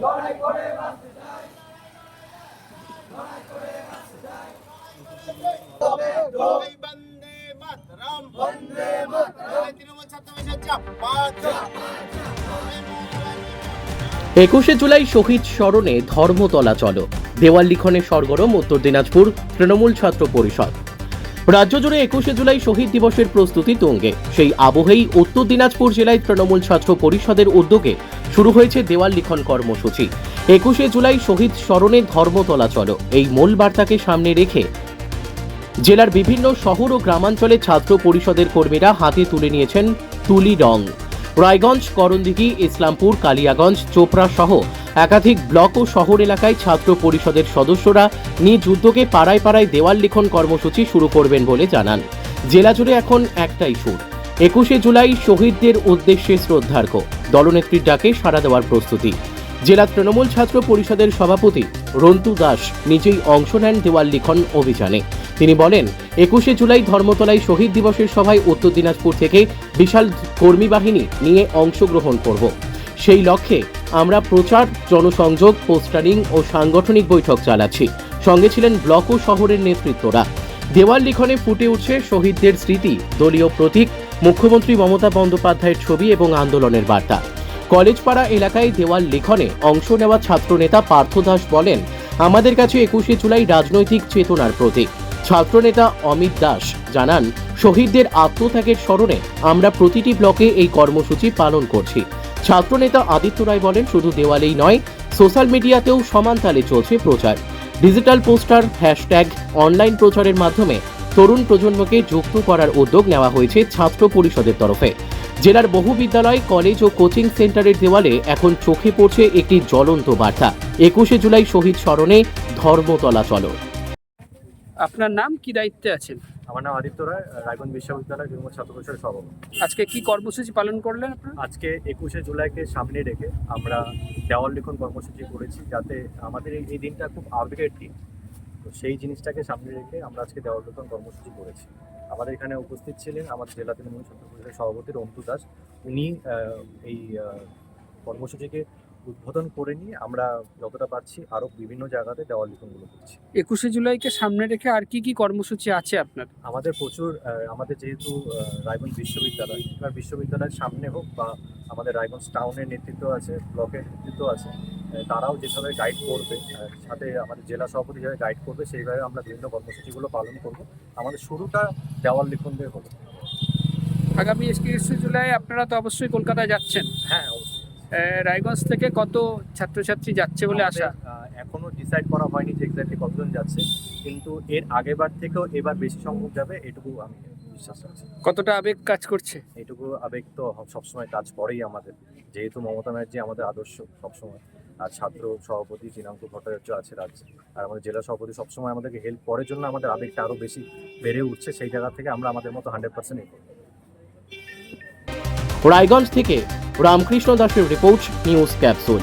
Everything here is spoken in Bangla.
জয় বন্দে মাতরম। বন্দে মাতরম তৃণমূল ছাত্র পরিষদ চাপাত একুশে জুলাই শহীদ স্মরণে ধর্মতলা চলো। দেওয়াল লিখনে সরগরম উত্তর দিনাজপুর তৃণমূল ছাত্র পরিষদ। রাজ্য জুড়ে একুশে জুলাই শহীদ দিবসের প্রস্তুতি তুঙ্গে। সেই আবহেই উত্তর দিনাজপুর জেলায় তৃণমূল ছাত্র পরিষদের উদ্যোগে শুরু হয়েছে দেওয়াল লিখন কর্মসূচি। একুশে জুলাই শহীদ স্মরণে ধর্মতলা চলো। এই মূল বার্তাকে সামনে রেখে জেলার বিভিন্ন শহর ও গ্রামাঞ্চলে ছাত্র পরিষদের কর্মীরা হাতে তুলে নিয়েছেন তুলি রং। রায়গঞ্জ, করণদিঘি, ইসলামপুর, কালিয়াগঞ্জ, চোপড়া সহ একাধিক ব্লক ও শহর এলাকায় ছাত্র পরিষদের সদস্যরা নিজ উদ্যোগে পাড়ায় পাড়ায় দেওয়াল লিখন কর্মসূচি শুরু করবেন বলে জানান। জেলা জুড়ে এখন একটাই সুর। একুশে জুলাই শহীদদের উদ্দেশ্যে শ্রদ্ধার্ঘ দলনেত্রীর ডাকে সাড়া দেওয়ার প্রস্তুতি। জেলা তৃণমূল ছাত্র পরিষদের সভাপতি রন্তু দাস নিজেই অংশ নেন দেওয়াল লিখন অভিযানে। তিনি বলেন, একুশে জুলাই ধর্মতলায় শহীদ দিবসের সভায় উত্তর দিনাজপুর থেকে বিশাল কর্মী বাহিনী নিয়ে অংশগ্রহণ করব। সেই লক্ষ্যে আমরা প্রচার, জনসংযোগ, পোস্টারিং ও সাংগঠনিক বৈঠক চালাচ্ছি। সঙ্গে ছিলেন ব্লক ও শহরের নেতৃত্বরা। দেওয়াল লিখনে ফুটে উঠছে শহীদদের স্মৃতি, দলীয় প্রতীক মুখ্যমন্ত্রী মমতা বন্দ্যোপাধ্যায়ের ছবি এবং আন্দোলনের বার্তা। কলেজপাড়া এলাকায় দেওয়াল লিখনে অংশ নেওয়া ছাত্রনেতা পার্থ দাস বলেন, আমাদের কাছে একুশে জুলাই রাজনৈতিক চেতনার প্রতীক। ছাত্রনেতা অমিত দাস জানান, শহীদদের আত্মত্যাগের স্মরণে আমরা প্রতিটি ব্লকে এই কর্মসূচি পালন করছি। ছাত্রনেতা আদিত্য রায় বলেন, শুধু দেওয়ালেই নয়, সোশ্যাল মিডিয়াতেও সমান তালে চলছে প্রচার। ডিজিটাল পোস্টার, হ্যাশট্যাগ, অনলাইন প্রচারের মাধ্যমে তরুণ প্রজন্মকে যুক্ত করার উদ্যোগ নেওয়া হয়েছে ছাত্র পরিষদের তরফে। জেলার বহু বিদ্যালয়, কলেজ ও কোচিং সেন্টারের দেওয়ালে এখন চোখে পড়ছে একটি জ্বলন্ত বার্তা। একুশে জুলাই শহীদ স্মরণে ধর্মতলা চলো। আপনার নাম, কি দায়িত্বে আছেন? আমার নাম আদিত্য রায় রায়গঞ্জ বিশ্ববিদ্যালয় তৃণমূল ছাত্র পরিষদের সভাপতি। আজকে কি কর্মসূচি পালন করলেন আপনারা? আজকে একুশে জুলাইকে সামনে রেখে আমরা দেওয়াল লিখন কর্মসূচি করেছি যাতে আমাদের এই- দিনটা খুব আবেগের দিন। তো সেই জিনিসটাকে সামনে রেখে আমরা আজকে দেওয়াল লিখন কর্মসূচি করেছি। আমাদের এখানে উপস্থিত ছিলেন আমাদের জেলা তৃণমূল ছাত্র পরিষদের সভাপতি রন্তু দাস। উনি এই কর্মসূচিকে উদ্বোধন করে নিয়ে আমরা যতটা পারছি আরও বিভিন্ন জায়গাতে দেওয়াল লিখনগুলো করছি। একুশে জুলাইকে সামনে রেখে আর কি কি কর্মসূচি আছে আপনার? আমাদের প্রচুর আমাদের যেহেতু রায়গঞ্জ বিশ্ববিদ্যালয় এবার বিশ্ববিদ্যালয়ের সামনে হোক বা আমাদের রায়গঞ্জ টাউনের নেতৃত্ব আছে ব্লকের নেতৃত্ব আছে তারাও যেভাবে গাইড করবে সাথে আমাদের জেলা সভাপতি যেভাবে গাইড করবে সেইভাবে আমরা বিভিন্ন কর্মসূচিগুলো পালন করব। আমাদের শুরুটা দেওয়াল লিখন দিয়ে হলো। আগামী একুশে জুলাই আপনারা তো অবশ্যই কলকাতায় যাচ্ছেন। হ্যাঁ রায়গঞ্জ থেকে কত ছাত্রছাত্রী যাচ্ছে বলে আশা? এখনও ডিসাইড করা হয়নি যে এক্স্যাক্টলি কতজন যাচ্ছে কিন্তু এর আগেবার থেকেও এবার বেশি সংখ্যক যাবে এটুকু আমি বিশ্বাস রাখছি। কতটা আবেগ কাজ করছে? এটুকু আবেগ তো সবসময় কাজ করেই আমাদের। যেহেতু মমতা ব্যানার্জি আমাদের আদর্শ সবসময় আর ছাত্র সভাপতি চিনাঙ্ক ভট্টাচার্য আছে রাজ্যে আর আমাদের জেলা সভাপতি সবসময় আমাদেরকে হেল্প করার জন্য আমাদের আবেগটা আরও বেশি বেড়ে উঠছে সেই জায়গা থেকে আমরা আমাদের মতো হান্ড্রেড পার্সেন্ট রায়গঞ্জ থেকে রামকৃষ্ণ দাসের রিপোর্ট নিউজ ক্যাপসুল